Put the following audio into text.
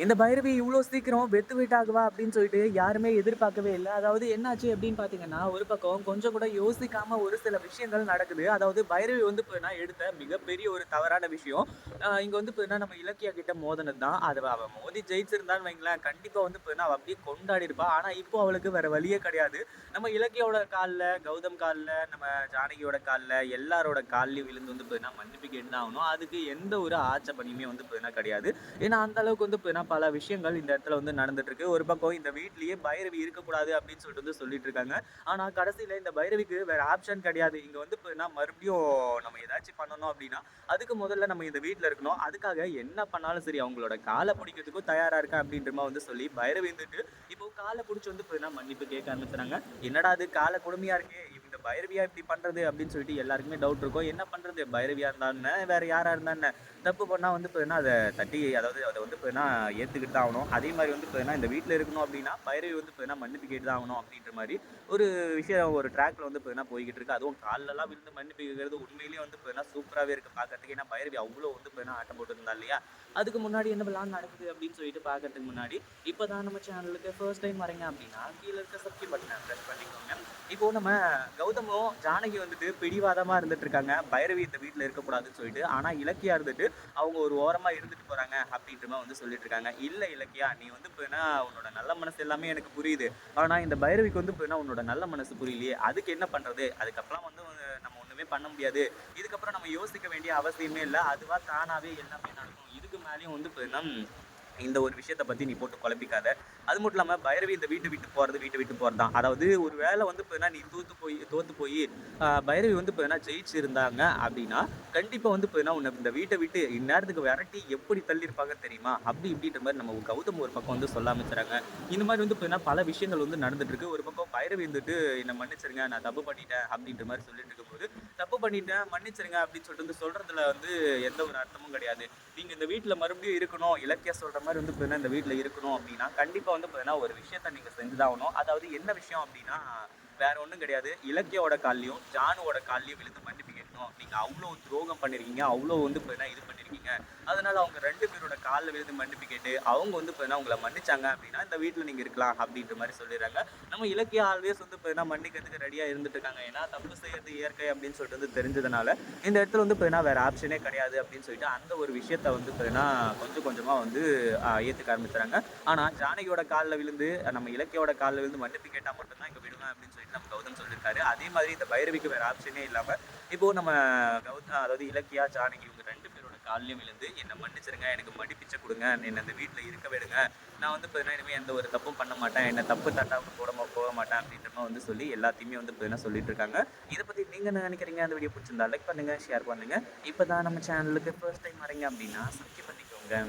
இந்த பைரவி இவ்வளோ சீக்கிரம் வெத்து வீட்டாகுவா அப்படின்னு சொல்லிட்டு யாருமே எதிர்பார்க்கவே இல்லை. அதாவது என்னாச்சு அப்படின்னு பார்த்தீங்கன்னா ஒரு பக்கம் கொஞ்சம் கூட யோசிக்காம ஒரு சில விஷயங்கள் நடக்குது. அதாவது பைரவி வந்து இப்போ எடுத்த மிகப்பெரிய ஒரு தவறான விஷயம். இங்கே வந்து இப்போ நம்ம இலக்கியா கிட்ட மோதனது தான். அதை அவள் மோதி ஜெயிச்சிருந்தான்னு வைங்களேன் கண்டிப்பாக வந்து இப்போ அவள் அப்படியே கொண்டாடி இருப்பா ஆனால் இப்போ அவளுக்கு வேற வழியே கிடையாது. நம்ம இலக்கியோட காலில் கௌதம் காலில் நம்ம ஜானகியோட காலில் எல்லாரோட கால்லையும் விழுந்து வந்து இப்போ மன்னிப்பு கேட்டு தான் ஆகணும் அதுக்கு எந்த ஒரு ஆட்சேபனையுமே வந்து இப்போ கிடையாது. ஏன்னா அந்த அளவுக்கு வந்து பார்த்தீங்கன்னா பல விஷயங்கள் இந்த இடத்துல வந்து நடந்துட்டு இருக்கு ஒரு பக்கம் இந்த வீட்லயே பைரவி இருக்கக்கூடாது அப்படின்னு சொல்லிட்டு வந்து சொல்லிட்டு இருக்காங்க ஆனா கடைசியில இந்த பைரவிக்கு வேற ஆப்ஷன் கிடையாது. இங்க வந்து இப்போ மறுபடியும் நம்ம ஏதாச்சும் பண்ணணும் அப்படின்னா அதுக்கு முதல்ல நம்ம இந்த வீட்டில் இருக்கணும். அதுக்காக என்ன பண்ணாலும் சரி அவங்களோட காலை பிடிக்கிறதுக்கும் தயாரா இருக்கேன் அப்படின்ற மாதிரி வந்து சொல்லி பைரவி வந்துட்டு இப்போ காலை பிடிச்சி வந்து இப்போ மன்னிப்பு கேட்க ஆரம்பிச்சுறாங்க. என்னடா அது காலை கொடுமையா இருக்கே பைரவியா இப்படி பண்ணுறது அப்படின்னு சொல்லிட்டு எல்லாருக்குமே டவுட் இருக்கும். என்ன பண்ணுறது பைரவியா இருந்தான்னு வேறு யாராக இருந்தான்னு தப்பு பண்ணால் வந்து இப்போ அதை தட்டி அதாவது அதை வந்து போயின்னா ஏற்றுக்கிட்டு தான் ஆகணும். அதே மாதிரி வந்து இப்போ இந்த வீட்டில் இருக்கணும் அப்படின்னா பைரவி வந்து போயின்னா மன்னிப்பு கேட்டு தான் ஆகணும் அப்படின்ற மாதிரி ஒரு விஷயம் ஒரு ட்ராக்ல வந்து போயின்னா போய்கிட்டு இருக்கு. அதுவும் காலெல்லாம் விழுந்து மன்னிப்பு கேட்கறது உண்மையிலேயே வந்து போயின்னா சூப்பராகவே இருக்குது பார்க்கறதுக்கு. ஏன்னா பைரவி அவ்வளோ வந்து இப்போ ஆட்டம் போட்டுருந்தா இல்லையா? அதுக்கு முன்னாடி என்ன பிளான் நடக்குது அப்படின்னு சொல்லிட்டு பார்க்கறதுக்கு முன்னாடி இப்போ தான் நம்ம சேனலுக்கு ஃபர்ஸ்ட் டைம் வரீங்க அப்படின்னா கீழே இருக்க சப்ஸ்கிரைப் பட்டனை ப்ரெஸ் பண்ணிக்கோங்க. இப்போ நம்ம கௌதமும் ஜானகி வந்துட்டு பிடிவாதமா இருந்துட்டு இருக்காங்க. பைரவி இந்த வீட்டில் இருக்கக்கூடாதுன்னு சொல்லிட்டு. ஆனா இலக்கியா இருந்துட்டு அவங்க ஒரு ஓரமா இருந்துட்டு போறாங்க அப்படின்ற மாதிரி வந்து சொல்லிட்டு இருக்காங்க. இல்ல இலக்கியா நீ வந்து இப்போ உன்னோட நல்ல மனசு எல்லாமே எனக்கு புரியுது. ஆனா இந்த பைரவிக்கு வந்து இப்போ உன்னோட நல்ல மனசு புரியலையே. அதுக்கு என்ன பண்றது? அதுக்கப்புறம் வந்து நம்ம ஒண்ணுமே பண்ண முடியாது. இதுக்கப்புறம் நம்ம யோசிக்க வேண்டிய அவசியமே இல்லை. அதுவா தானாவே எல்லாமே நடக்கும். இதுக்கு மேலேயும் வந்து இப்போ இந்த ஒரு விஷயத்தை பற்றி நீ போட்டு குழப்பிக்காத அது மட்டும் இல்லாமல் பைரவி இந்த வீட்டை விட்டு போகிறது வீட்டை விட்டு போகிறது தான். அதாவது ஒரு வேளை வந்து இப்போ நீ தூத்து போய் தோற்று போய் பைரவி வந்து இப்போ ஜெயிச்சு இருந்தாங்க அப்படின்னா கண்டிப்பாக வந்து இப்போ உன்னை இந்த வீட்டை விட்டு இந்நேரத்துக்கு விரட்டி எப்படி தள்ளியிருப்பாங்க தெரியுமா? அப்படி இப்படின்ற மாதிரி நம்ம கௌதம் ஒரு பக்கம் வந்து சொல்ல ஆரம்பிச்சுறாங்க. இந்த மாதிரி வந்து இப்போ பல விஷயங்கள் வந்து நடந்துட்டுருக்கு ஒரு பக்கம் பைரவி வந்துட்டு என்னை மன்னிச்சிருங்க நான் தப்பு பண்ணிட்டேன் அப்படின்ற மாதிரி சொல்லிட்டு இருக்கும்போது தப்பு பண்ணிட்டேன் மன்னிச்சிருங்க அப்படின்னு சொல்லிட்டு வந்து சொல்கிறதுல வந்து எந்த ஒரு அர்த்தமும் கிடையாது. நீங்கள் இந்த வீட்டில் மறுபடியும் இருக்கணும் இலக்கிய சொல்கிற மாதிரி வந்து இப்போ இந்த வீட்டில் இருக்கணும் அப்படின்னா கண்டிப்பா வந்து பார்த்தீங்கன்னா ஒரு விஷயத்த நீங்க செஞ்சுதாகணும். அதாவது என்ன விஷயம் அப்படின்னா வேற ஒன்றும் கிடையாது. இலக்கியோட கால்லையும் ஜானுவோட கால்லையும் விழுந்து மன்னிப்பு கேட்கணும் நீங்கள் அவ்வளோ துரோகம் பண்ணிருக்கீங்க. அவ்வளோ வந்து பார்த்தீங்கன்னா இது இருக்கீங்க அதனால அவங்க ரெண்டு பேரோட காலில் விழுந்து மன்னிப்பு கேட்டு அவங்க வந்து இப்போ உங்களை மன்னிச்சாங்க அப்படின்னா இந்த வீட்டில் நீங்க இருக்கலாம் அப்படின்ற மாதிரி சொல்லிடுறாங்க. நம்ம இலக்கிய ஆல்வேஸ் வந்து இப்போ என்ன மன்னிக்கிறதுக்கு ரெடியா இருந்துட்டு இருக்காங்க. ஏன்னா தப்பு செய்யறது இயற்கை அப்படின்னு சொல்லிட்டு வந்து தெரிஞ்சதுனால இந்த இடத்துல வந்து இப்போ என்ன வேற ஆப்ஷனே கிடையாது அப்படின்னு சொல்லிட்டு அந்த ஒரு விஷயத்த வந்து இப்போ கொஞ்சம் கொஞ்சமா வந்து ஏற்றுக்க ஆரம்பிச்சுறாங்க. ஆனா ஜானகியோட காலில் விழுந்து நம்ம இலக்கியோட காலில் விழுந்து மன்னிப்பு கேட்டால் மட்டும்தான் இங்கே விடுவேன் அப்படின்னு சொல்லிட்டு நம்ம கௌதம் சொல்லியிருக்காரு. அதே மாதிரி இந்த பைரவிக்கு வேற ஆப்ஷனே இல்லாமல் இப்போ நம்ம கௌதம் அதாவது இலக்கியா ஜானகி இவங்க ரெண்டு காலிலையும் விழுந்து என்னை மன்னிச்சிருங்க எனக்கு மடிப்பிச்சை கொடுங்க என்னை அந்த வீட்டில் இருக்க விடுங்க. நான் வந்து பார்த்தீங்கன்னா இனிமேல் எந்த ஒரு தப்பும் பண்ண மாட்டேன். என்னை தப்பு தட்டாமல் போட போக மாட்டேன் அப்படின்ற மாதிரி வந்து சொல்லி எல்லாத்தையுமே வந்து பார்த்தீங்கன்னா சொல்லிட்டு இருக்காங்க. இதை பற்றி நீங்கள் என்ன நினைக்கிறீங்க? அந்த வீடியோ பிடிச்சிருந்தா லைக் பண்ணுங்கள் ஷேர் பண்ணுங்கள் இப்போ தான் நம்ம சேனலுக்கு ஃபர்ஸ்ட் டைம் வரீங்க அப்படின்னா சப்ஸ்கிரைப் பண்ணிக்கோங்க.